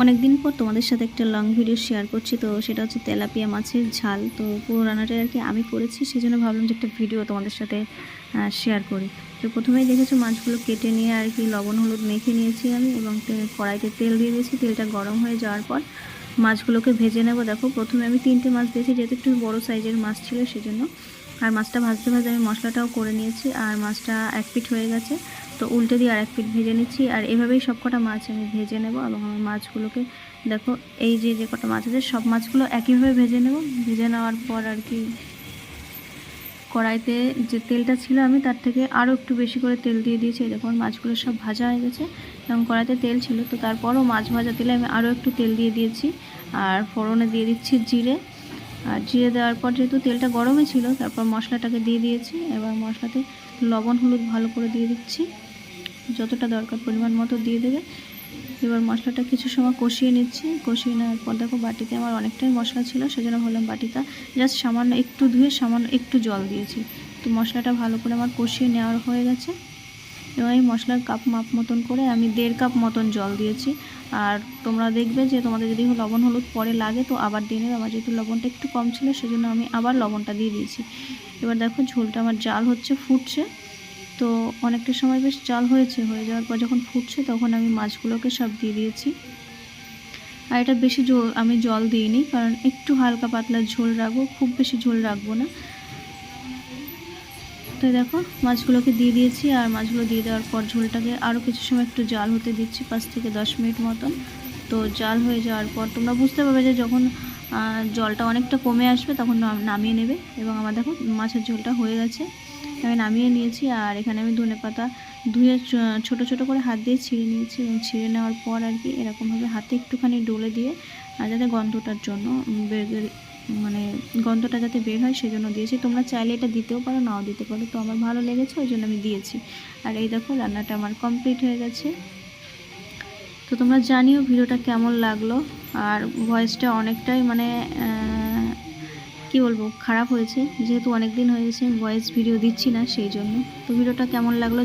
অনেক দিন পর তোমাদের সাথে একটা লং ভিডিও শেয়ার করছি, তো সেটা হচ্ছে তেলাপিয়া মাছের ঝাল। তো পুরো রান্নাটা আর কি আমি করেছি সেই জন্য ভাবলাম যে একটা ভিডিও তোমাদের সাথে শেয়ার করি। তো প্রথমেই দেখেছ মাছগুলো কেটে নিয়ে আর কি লবণ, হলুদ মেখে নিয়েছি আমি এবং কড়াইতে তেল দিয়ে দিয়েছি। তেলটা গরম হয়ে যাওয়ার পর মাছগুলোকে ভেজে নেব। দেখো প্রথমে আমি তিনটে মাছ দিয়েছি, যেহেতু একটু বড়ো সাইজের মাছ ছিল, সেজন্য আর মাছটা ভাজতে ভাজতে আমি মশলাটাও করে নিয়েছি আর মাছটা এক পিঠ হয়ে গেছে। তো উল্টে দিয়ে আর এক পিঠ ভেজে নিচ্ছি আর এভাবেই সব কটা মাছ আমি ভেজে নেব এবং আমার মাছগুলোকে দেখো, এই যে যে কটা মাছ আছে সব মাছগুলো একইভাবে ভেজে নেব। ভেজে নেওয়ার পর আর কি কড়াইতে যে তেলটা ছিল আমি তার থেকে আরও একটু বেশি করে তেল দিয়ে দিয়েছি। এই দেখো মাছগুলো সব ভাজা হয়ে গেছে এবং কড়াইতে তেল ছিল। তো তারপরও মাছ ভাজা তেলে আমি আরও একটু তেল দিয়ে দিয়েছি। আর ফোড়নে দিয়ে দিচ্ছি জিরে। আর জিরে দেওয়ার পর যেহেতু তেলটা গরমই ছিল, তারপর মশলাটাকে দিয়ে দিয়েছি। এবার মশলাতে লবণ, হলুদ ভালো করে দিয়ে দিচ্ছি। যতটা দরকার পরিমাণ মতো দিয়ে দেবে। এবার মশলাটা কিছু সময় কষিয়ে নিচ্ছি। কষিয়ে নেওয়ার পর দেখো বাটিতে আমার অনেকটাই মশলা ছিল, সেজন্য ভাবলাম বাটিটা জাস্ট সামান্য একটু ধুয়ে সামান্য একটু জল দিয়েছি। তো মশলাটা ভালো করে আমার কষিয়ে নেওয়ার হয়ে গেছে। এবং এই মশলার কাপ মাপ মতন করে আমি দেড় কাপ মতন জল দিয়েছি। আর তোমরা দেখবে যে তোমাদের যদি লবণ হলুদ পরে লাগে, তো আবার দিয়ে নেবে আমার যেহেতু লবণটা একটু কম ছিল, সেজন্য আমি আবার লবণটা দিয়ে দিয়েছি। এবার দেখো ঝোলটা আমার জাল হচ্ছে, ফুটছে। তো অনেকটা সময় বেশ জাল হয়েছে, হয়ে যাওয়ার পর যখন ফুটছে তখন আমি মাছগুলোকে সব দিয়ে দিয়েছি। আর এটা বেশি জল আমি জল দিইনি, কারণ একটু হালকা পাতলা ঝোল রাখব, খুব বেশি ঝোল রাখব না। তো দেখো, মাছগুলোকে দিয়ে দিয়েছি আর মাছগুলো দিয়ে দেওয়ার পর ঝোলটাকে আরও কিছু সময় একটু জাল হতে দিচ্ছি, পাঁচ থেকে দশ মিনিট মতন। তো জাল হয়ে যাওয়ার পর তোমরা বুঝতে পারবে যে যখন জলটা অনেকটা কমে আসবে তখন নাম- নামিয়ে নেবে। এবং আমার দেখো মাছের ঝোলটা হয়ে গেছে। আমি নামিয়ে নিয়েছি আর এখানে আমি ধনে পাতা ধুয়ে ছোট ছোট করে হাত দিয়ে ছিঁড়ে নিয়েছি এবং ছিঁড়ে নেওয়ার পর আর কি এরকমভাবে হাতে একটুখানি ডলে দিয়ে, আর যাতে গন্ধটার জন্য মানে গন্ধটা যাতে বের হয় সেজন্য দিয়েছি। তোমরা চাইলে এটা দিতেও পারো, নাও দিতে পারো। তো আমার ভালো লেগেছে, ওই জন্য আমি দিয়েছি। আর এই দেখো, রান্নাটা আমার কমপ্লিট হয়ে গেছে। তো তোমরা জানিও ভিডিওটা কেমন লাগল। আর ভয়েসটা অনেকটাই মানে কি বলব, খারাপ হয়েছে। যেহেতু অনেক দিন হয়ে গেছে ভয়েস ভিডিও দিচ্ছি না, সেই জন্য। তো ভিডিওটা কেমন লাগল